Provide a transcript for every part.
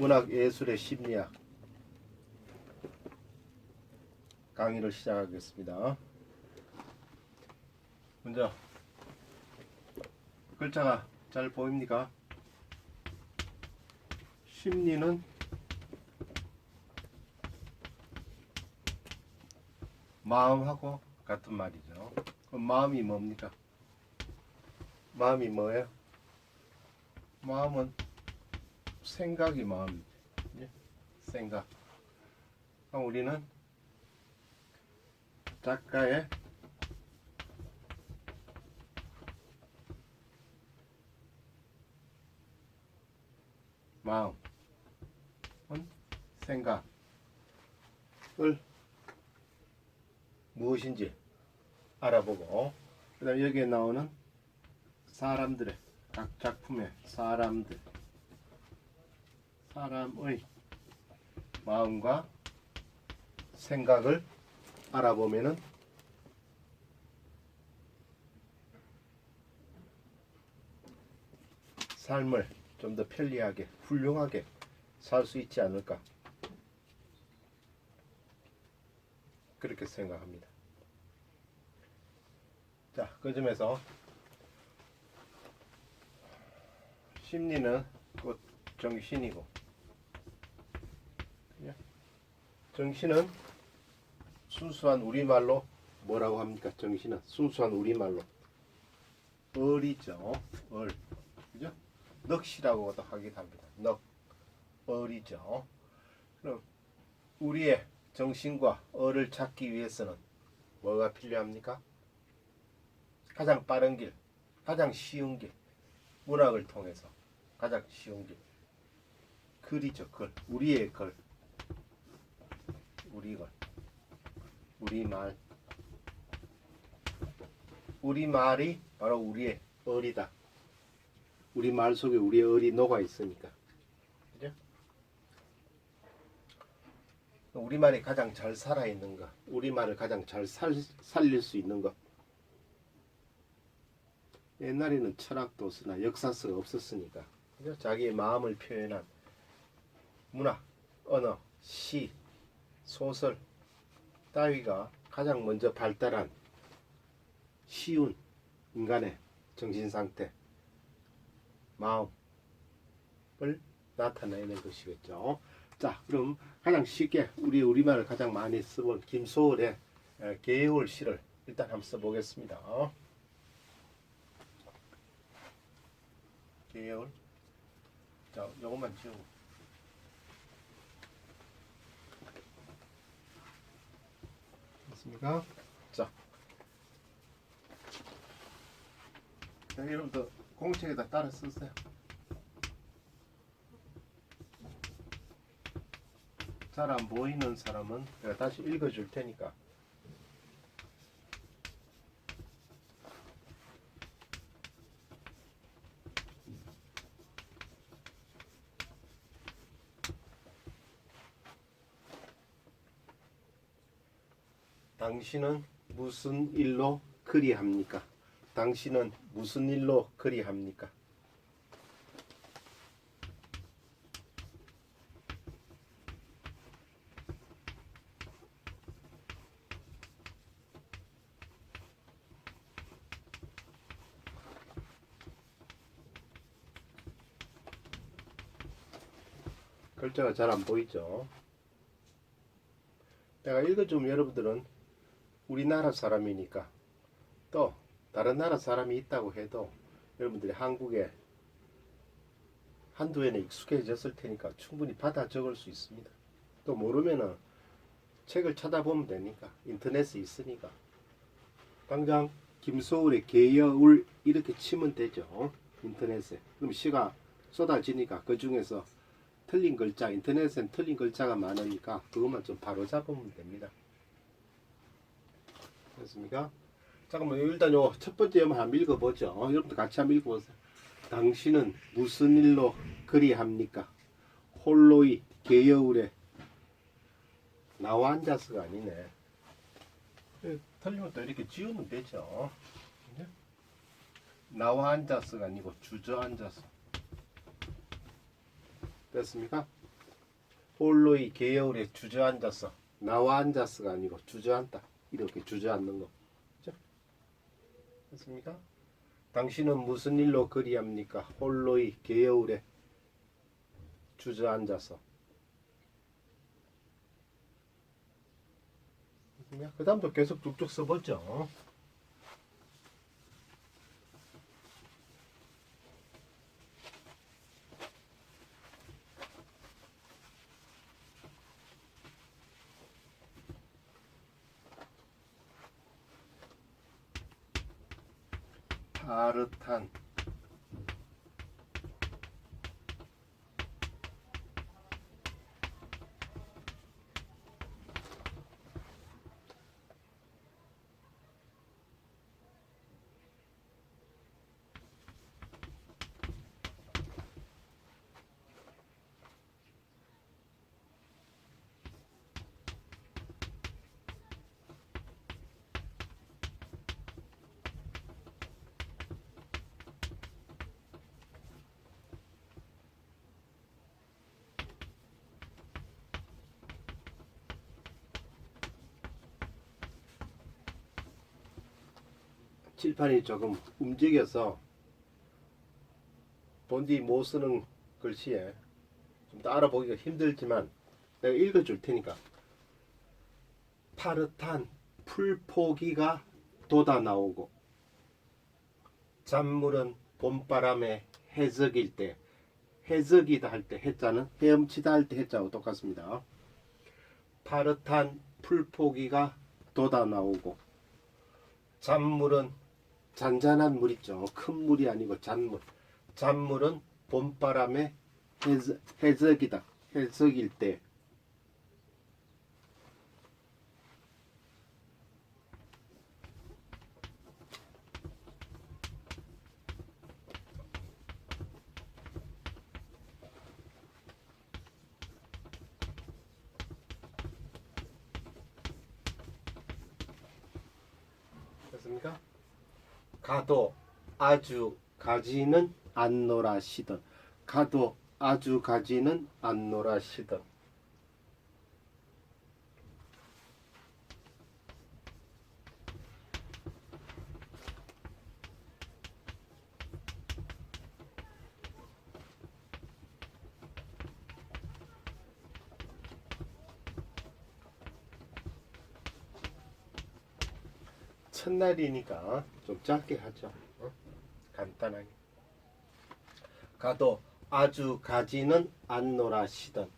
문학 예술의 심리학 강의를 시작하겠습니다. 먼저 글자가 잘 보입니까? 심리는 마음하고 같은 말이죠. 그럼 마음이 뭡니까? 마음이 뭐예요? 마음은 생각이 마음이죠. 예? 생각. 그럼 우리는 작가의 마음은 생각을 무엇인지 알아보고 그 다음 여기에 나오는 사람들의 각 작품의 사람들 사람의 마음과 생각을 알아보면은 삶을 좀 더 편리하게 훌륭하게 살 수 있지 않을까 그렇게 생각합니다. 자, 그 점에서 심리는 곧 정신이고 예? 정신은 순수한 우리말로 뭐라고 합니까? 정신은 순수한 우리말로 얼이죠. 얼. 그죠? 넋이라고도 하기도 합니다. 넋. 얼이죠. 그럼 우리의 정신과 얼을 찾기 위해서는 뭐가 필요합니까? 가장 빠른 길, 가장 쉬운 길, 문학을 통해서 가장 쉬운 길. 글이죠, 글. 우리의 글. 우리 글. 우리 말. 우리 말이 바로 우리의 얼이다. 우리 말 속에 우리의 얼이 녹아 있으니까. 그죠? 우리 말이 가장 잘 살아 있는 거, 우리 말을 가장 잘 살, 살릴 수 있는 거. 옛날에는 철학도서나 역사서가 없었으니까 그죠? 자기의 마음을 표현한 문학, 언어, 시, 소설 따위가 가장 먼저 발달한 쉬운 인간의 정신 상태, 마음을 나타내는 것이겠죠. 자, 그럼 가장 쉽게 우리 우리말을 가장 많이 써본 김소월의 에, 개월 시를 일단 한번 써보겠습니다. 개월. 자, 요것만 지우고. 됐습니까? 자. 자, 여러분들 공책에다 따라 쓰세요. 잘 안 보이는 사람은 내가 다시 읽어줄 테니까. 당신은 무슨 일로 그리합니까? 당신은 무슨 일로 그리합니까? 글자가 잘 안 보이죠? 내가 읽어주면 여러분들은 우리나라 사람이니까 또 다른 나라 사람이 있다고 해도 여러분들이 한국에 한두 해는 익숙해졌을 테니까 충분히 받아 적을 수 있습니다. 또 모르면은 책을 찾아보면 되니까 인터넷에 있으니까 당장 김소울의 개여울 이렇게 치면 되죠 인터넷에 그럼 시가 쏟아지니까 그 중에서 틀린 글자 인터넷엔 틀린 글자가 많으니까 그것만 좀 바로 잡으면 됩니다. 됐습니까? 잠깐만 일단 요 첫 번째 한번 한번 읽어보죠. 어, 여러분들 같이 한번 읽어보세요. 당신은 무슨 일로 그리합니까? 홀로이 개여울에 나와 앉아서가 아니네. 예, 틀리면 또 이렇게 지우면 되죠. 네? 나와 앉아서가 아니고 주저앉아서. 됐습니까? 홀로이 계열에 주저앉아서 나와 앉아서가 아니고 주저앉다 이렇게 주저앉는 거 그죠? 됐습니까? 당신은 무슨 일로 그리합니까? 홀로이 계열에 주저앉아서 그 다음도 계속 쭉쭉 써보죠 파릇한 칠판이 조금 움직여서 본디 못 쓰는 글씨에 좀 따라 보기가 힘들지만 내가 읽어줄 테니까 파릇한 풀포기가 돋아 나오고 잔물은 봄바람에 해적일 때 해적이다 할 때 해자는 헤엄치다 할 때 해자하고 똑같습니다. 파릇한 풀포기가 돋아 나오고 잔물은 잔잔한 물 있죠. 큰 물이 아니고 잔물. 잔물은 봄바람에 해적, 해적이다. 해적일 때. 됐습니까? 가도 아주 가지는 않노라시던. 가도 아주 가지는 않노라시던 첫날이니까 좀 짧게 하죠. 어? 간단하게. 가도 아주 가지는 않노라시던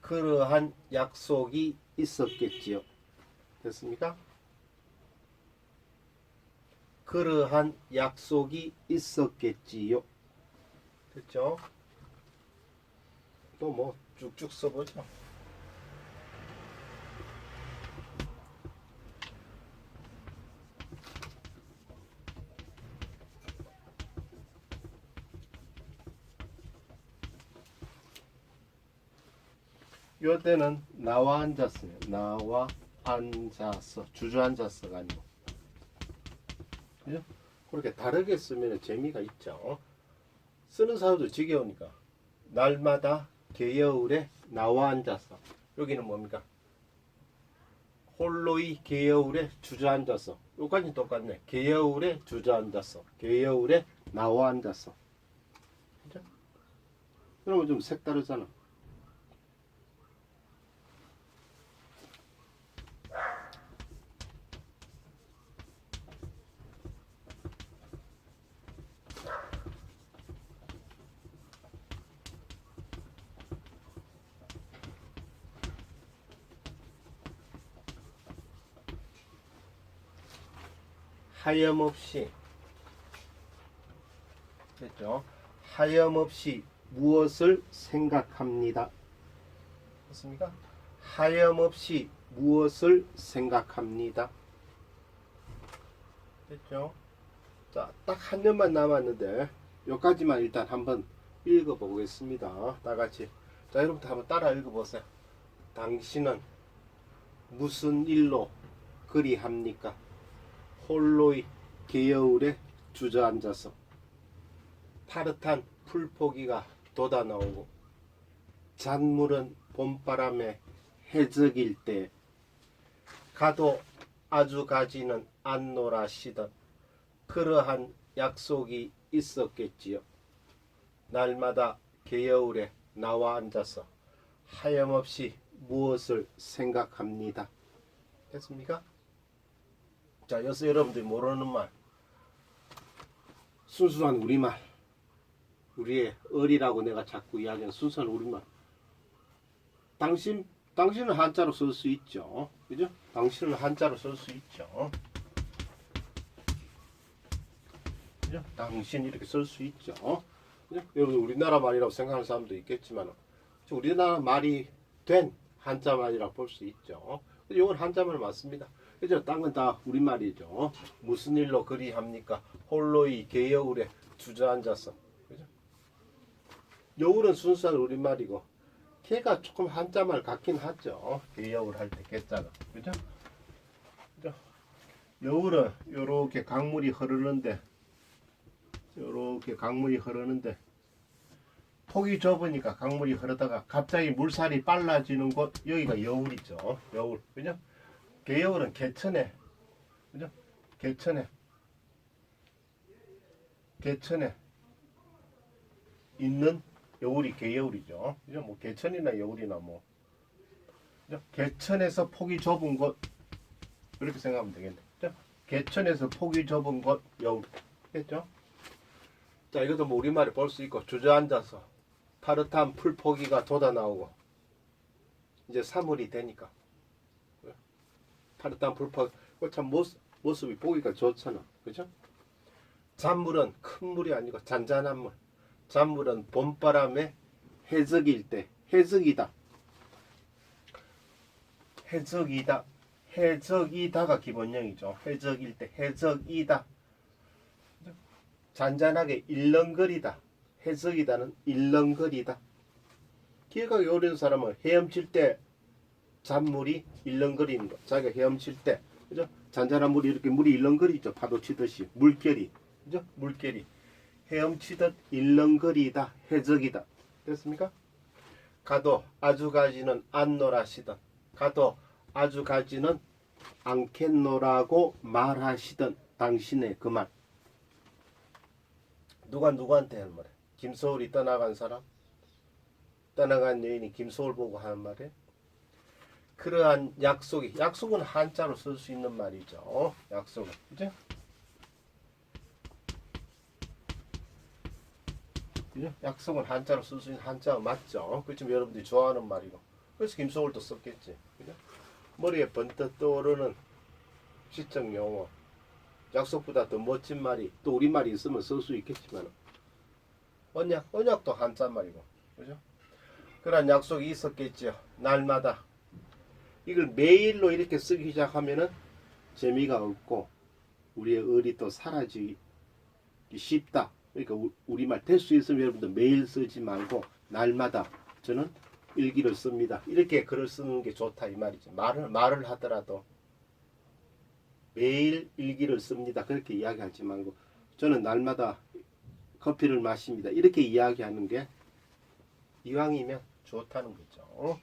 그러한 약속이 있었겠지요. 됐습니까? 그러한 약속이 있었겠지요. 됐죠? 또 뭐 쭉쭉 써보죠. 요 때는 나와 앉았어요. 나와 앉아서 주저앉았어가 아니고 그죠? 그렇게 다르게 쓰면 재미가 있죠. 쓰는 사람도 지겨우니까 날마다 개여울에 나와 앉아서 여기는 뭡니까? 홀로이 개여울에 주저앉아서 요까지 똑같네. 개여울에 주저앉아서 개여울에 나와 앉아서 그죠? 그러면 좀 색다르잖아. 하염없이 됐죠? 하염없이 무엇을 생각합니다. 맞습니까? 하염없이 무엇을 생각합니다. 됐죠? 자, 딱 한 년만 남았는데 여기까지만 일단 한번 읽어보겠습니다. 다 같이. 자, 여러분들 한번 따라 읽어보세요. 당신은 무슨 일로 그리합니까? 홀로이 개여울에 주저앉아서 파릇한 풀포기가 돋아 나오고 잔물은 봄바람에 해적일 때 가도 아주 가지는 않노라시던 그러한 약속이 있었겠지요. 날마다 개여울에 나와 앉아서 하염없이 무엇을 생각합니다. 됐습니까? 자, 여기서 여러분들이 모르는 말. 순수한 우리말. 우리의 어리라고 내가 자꾸 이야기하는 순수한 우리말. 당신, 당신은 한자로 쓸 수 있죠. 그죠? 당신은 한자로 쓸 수 있죠. 그죠? 당신 이렇게 쓸 수 있죠. 그죠? 여러분 우리나라 말이라고 생각하는 사람도 있겠지만 우리나라 말이 된 한자 말이라고 볼 수 있죠. 이건 한자말 맞습니다. 그죠? 딴건다 우리말이죠. 무슨 일로 그리합니까? 홀로이 개여울에 주저앉아서. 그죠? 여울은 순수한 우리말이고 개가 조금 한자말 같긴 하죠. 개여울 할 때 개자가. 그죠? 그죠? 여울은 요렇게 강물이 흐르는데 요렇게 강물이 흐르는데 폭이 좁으니까 강물이 흐르다가 갑자기 물살이 빨라지는 곳 여기가 여울이죠. 여울. 그죠? 개여울은 개천에 그죠? 개천에 개천에 있는 여울이 개여울이죠. 그죠? 뭐 개천이나 여울이나 뭐 그죠? 개천에서 폭이 좁은 곳 이렇게 생각하면 되겠네. 그죠? 개천에서 폭이 좁은 곳 여울. 됐죠? 자, 이것도 뭐 우리말에 볼 수 있고 주저앉아서 파릇한 풀포기가 돋아 나오고 이제 3월이 되니까 파릇한 풀포기 참 모습, 모습이 보기가 좋잖아. 그죠? 잔물은 큰 물이 아니고 잔잔한 물. 잔물은 봄바람에 해적일 때 해적이다. 해적이다. 해적이다가 기본형이죠. 해적일 때 해적이다. 잔잔하게 일렁거리다. 해석이다는 일렁거리다. 기억하기 어려운 사람은 헤엄칠 때 잔물이 일렁거리는 거. 자기가 헤엄칠 때, 그죠? 잔잔한 물이 이렇게 물이 일렁거리죠. 파도 치듯이 물결이, 그죠? 물결이 헤엄치듯 일렁거리다. 해적이다. 됐습니까? 가도 아주 가지는 않노라시던 가도 아주 가지는 않겠노라고 말하시던 당신의 그 말. 누가 누구한테 하는 말이야? 김소울이 떠나간 사람? 떠나간 여인이 김소울 보고 하는 말이에요? 그러한 약속이 약속은 한자로 쓸 수 있는 말이죠. 약속은 그죠? 그죠? 약속은 한자로 쓸 수 있는 한자 맞죠? 그렇지만 여러분들이 좋아하는 말이고 그래서 김소울도 썼겠지. 그죠? 머리에 번뜩 떠오르는 시적 용어 약속보다 더 멋진 말이 또 우리 말이 있으면 쓸 수 있겠지만 언약, 언약도 한자 말이고 그죠? 그런 약속이 있었겠죠 날마다 이걸 매일로 이렇게 쓰기 시작하면은 재미가 없고 우리의 의리 또 사라지기 쉽다 그러니까 우- 우리말 될 수 있으면 여러분들 매일 쓰지 말고 날마다 저는 일기를 씁니다 이렇게 글을 쓰는 게 좋다 이 말이죠 말을 말을 하더라도 매일 일기를 씁니다. 그렇게 이야기하지 말고 저는 날마다 커피를 마십니다. 이렇게 이야기하는 게 이왕이면 좋다는 거죠.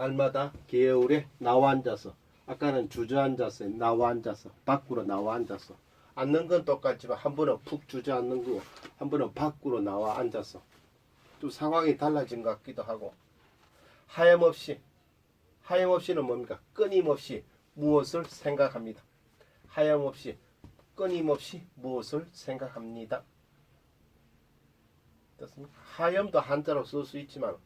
날마다 개울에 나와 앉아서 아까는 주저앉아서 나와 앉아서 밖으로 나와 앉아서 앉는 건 똑같지만 한 번은 푹 주저앉는 거고 한 번은 밖으로 나와 앉아서 또 상황이 달라진 것 같기도 하고 하염없이 하염없이는 뭡니까? 끊임없이 무엇을 생각합니다. 하염없이 끊임없이 무엇을 생각합니다. 하염도 한자로 쓸 수 있지만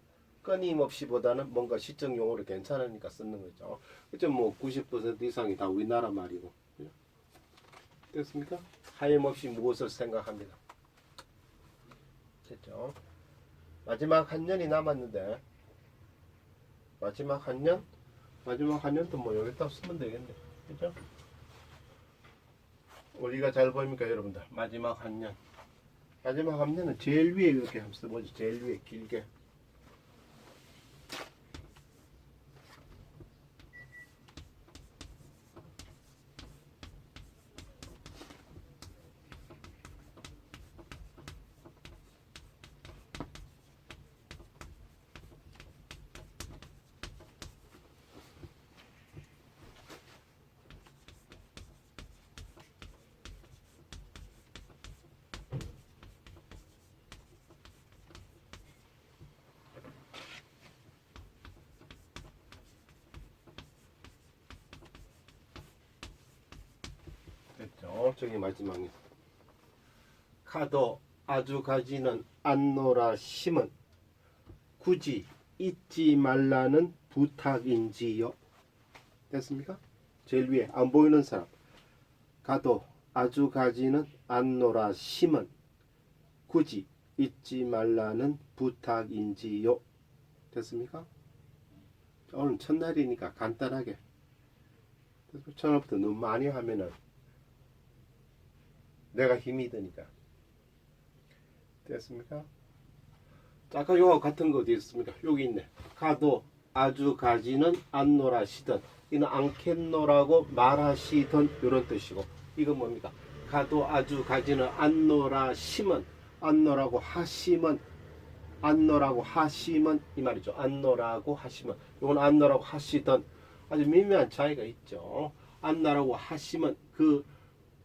끊임없이보다는 뭔가 시적 용어로 괜찮으니까 쓰는 거죠. 그죠? 뭐 90% 이상이 다 우리나라 말이고. 그죠? 됐습니까? 하염없이 무엇을 생각합니다. 됐죠? 마지막 한 년이 남았는데 마지막 한 년? 마지막 한 년도 뭐 여기다 쓰면 되겠네. 그죠? 우리가 잘 보입니까 여러분들? 마지막 한 년. 마지막 한 년은 제일 위에 이렇게 한번 써보죠. 제일 위에 길게. 저기 마지막에 가도 아주 가지는 안노라 심은 굳이 잊지 말라는 부탁인지요. 됐습니까? 제일 위에 안 보이는 사람. 가도 아주 가지는 안노라 심은 굳이 잊지 말라는 부탁인지요. 됐습니까? 오늘 첫날이니까 간단하게. 처음부터 너무 많이 하면은 내가 힘이 드니까. 됐습니까? 자, 아까 요거 같은 거 어디 있습니까? 여기 있네. 가도 아주 가지는 않노라시던 이는 않겠노라고 말하시던 이런 뜻이고 이건 뭡니까? 가도 아주 가지는 않노라심은 않노라고 하심은 안노라고 하심은 이 말이죠. 안노라고 하심은 이건 안노라고 하시던 아주 미묘한 차이가 있죠. 안나라고 하심은 그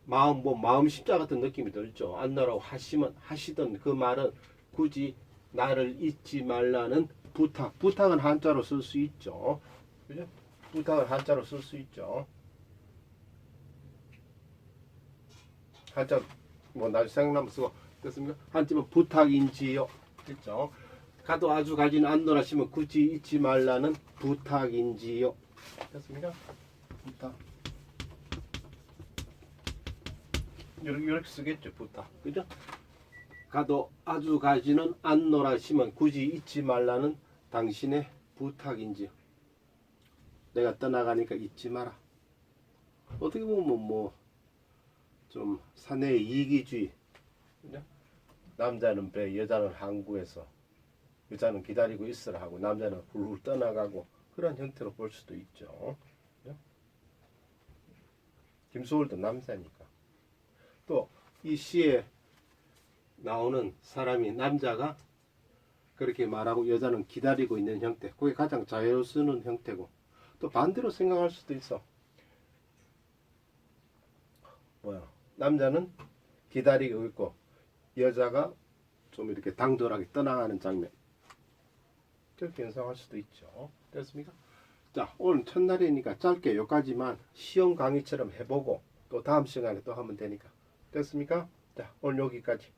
마음 뭐 마음 십자 같은 느낌이 들죠. 안나라고 하심은 하시던 그 말은 굳이 나를 잊지 말라는 부탁. 부탁은 한자로 쓸 수 있죠. 그죠? 부탁을 한자로 쓸 수 있죠. 한자 뭐 나중에 생각나면 쓰고 됐습니까? 한자면 부탁인지요. 됐죠? 가도 아주 가진 안노라시면 굳이 잊지 말라는 부탁인지요. 됐습니까? 부탁. 이렇게, 이렇게 쓰겠죠, 부탁. 그죠? 가도 아주 가지는 안노라시면 굳이 잊지 말라는 당신의 부탁인지요. 내가 떠나가니까 잊지 마라. 어떻게 보면 뭐, 좀 사내의 이기주의. 그죠? 남자는 배, 여자는 항구에서 여자는 기다리고 있으라 하고 남자는 훌훌 떠나가고 그런 형태로 볼 수도 있죠. 그죠? 김소월도 남자니까. 또 이 시에 나오는 사람이 남자가 그렇게 말하고 여자는 기다리고 있는 형태. 그게 가장 쓰는 형태고. 또 반대로 생각할 수도 있어. 뭐야? 남자는 기다리고 있고 여자가 좀 이렇게 당돌하게 떠나가는 장면. 그렇게 연상할 수도 있죠. 됐습니까? 자, 오늘 첫날이니까 짧게 여기까지만 시험 강의처럼 해보고 또 다음 시간에 또 하면 되니까. 됐습니까? 자, 오늘 여기까지.